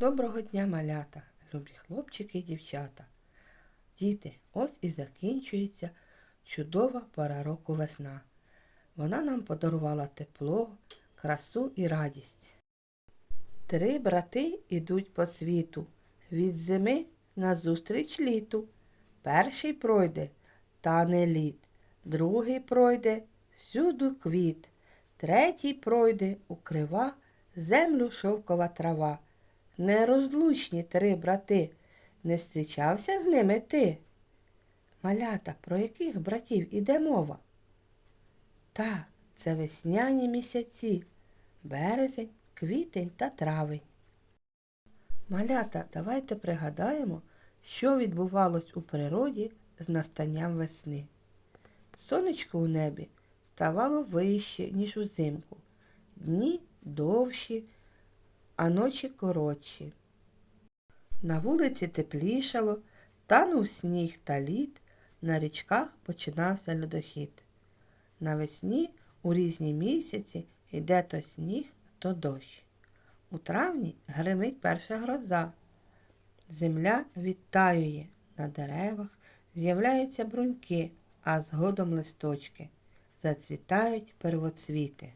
Доброго дня, малята, любі хлопчики і дівчата. Діти, ось і закінчується чудова пора року весна. Вона нам подарувала тепло, красу і радість. Три брати ідуть по світу, від зими назустріч літу. Перший пройде тане лід, другий пройде всюду квіт, третій пройде укрива землю шовкова трава. Нерозлучні три брати, не зустрічався з ними ти. Малята, про яких братів іде мова? Так, це весняні місяці, березень, квітень та травень. Малята, давайте пригадаємо, що відбувалось у природі з настанням весни. Сонечко у небі ставало вище, ніж узимку, дні довші, а ночі коротші. На вулиці теплішало, танув сніг та лід, на річках починався льодохід. Навесні у різні місяці йде то сніг, то дощ. У травні гримить перша гроза. Земля відтаює, на деревах з'являються бруньки, а згодом листочки. Зацвітають первоцвіти.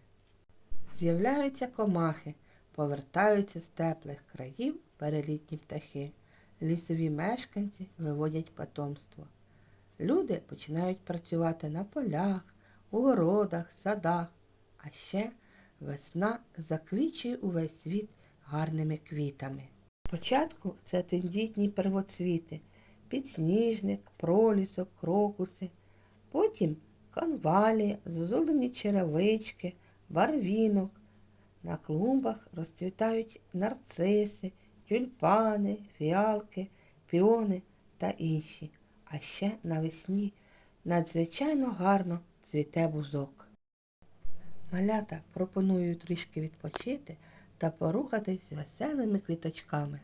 З'являються комахи, повертаються з теплих країв перелітні птахи. Лісові мешканці виводять потомство. Люди починають працювати на полях, у городах, садах, а ще весна заквічує увесь світ гарними квітами. Спочатку це тендітні первоцвіти, підсніжник, пролісок, крокуси, потім конвалія, зозулені черевички, барвінок. На клумбах розцвітають нарциси, тюльпани, фіалки, піони та інші. А ще навесні надзвичайно гарно цвіте бузок. Малята пропоную трішки відпочити та порухатись з веселими квіточками.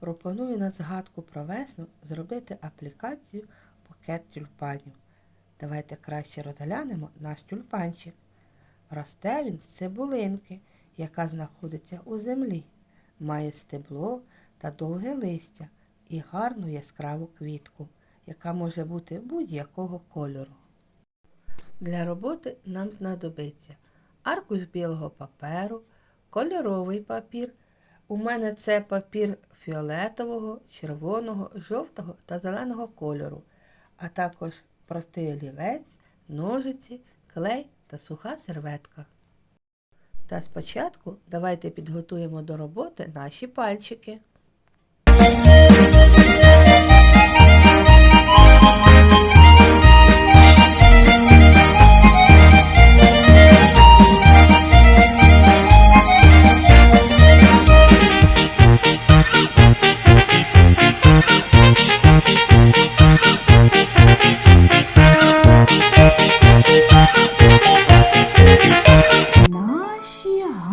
Пропоную на згадку про весну зробити аплікацію букет тюльпанів. Давайте краще розглянемо наш тюльпанчик. Росте він з цибулинки, яка знаходиться у землі, має стебло та довге листя і гарну яскраву квітку, яка може бути будь-якого кольору. Для роботи нам знадобиться аркуш білого паперу, кольоровий папір. У мене це папір фіолетового, червоного, жовтого та зеленого кольору, а також простий олівець, ножиці, клей та суха серветка. Та спочатку давайте підготуємо до роботи наші пальчики.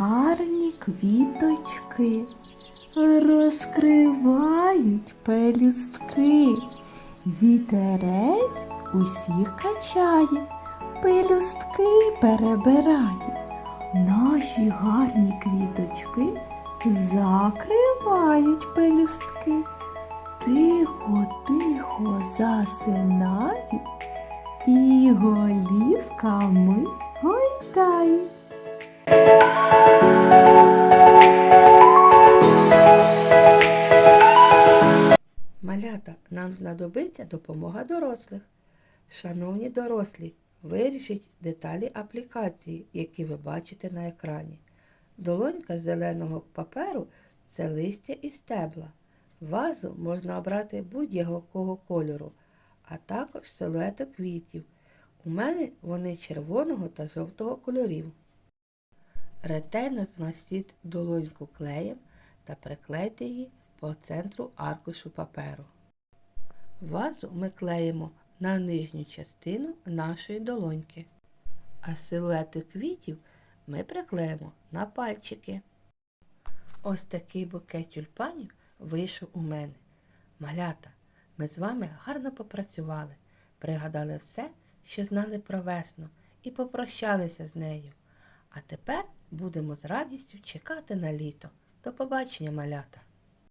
Гарні квіточки розкривають пелюстки. Вітерець усіх качає, пелюстки перебирає. Наші гарні квіточки закривають пелюстки. Тихо, тихо засинаю і голівками гойдаю. Малята, нам знадобиться допомога дорослих. Шановні дорослі, вирішіть деталі аплікації, які ви бачите на екрані. Долонька зеленого паперу це листя і стебла. Вазу можна обрати будь-якого кольору, а також силуети квітів. У мене вони червоного та жовтого кольорів. Ретельно змастіть долоньку клеєм та приклейте її по центру аркушу паперу. Вазу ми клеїмо на нижню частину нашої долоньки, а силуети квітів ми приклеїмо на пальчики. Ось такий букет тюльпанів вийшов у мене. Малята, ми з вами гарно попрацювали, пригадали все, що знали про весну, і попрощалися з нею. А тепер будемо з радістю чекати на літо. До побачення, малята!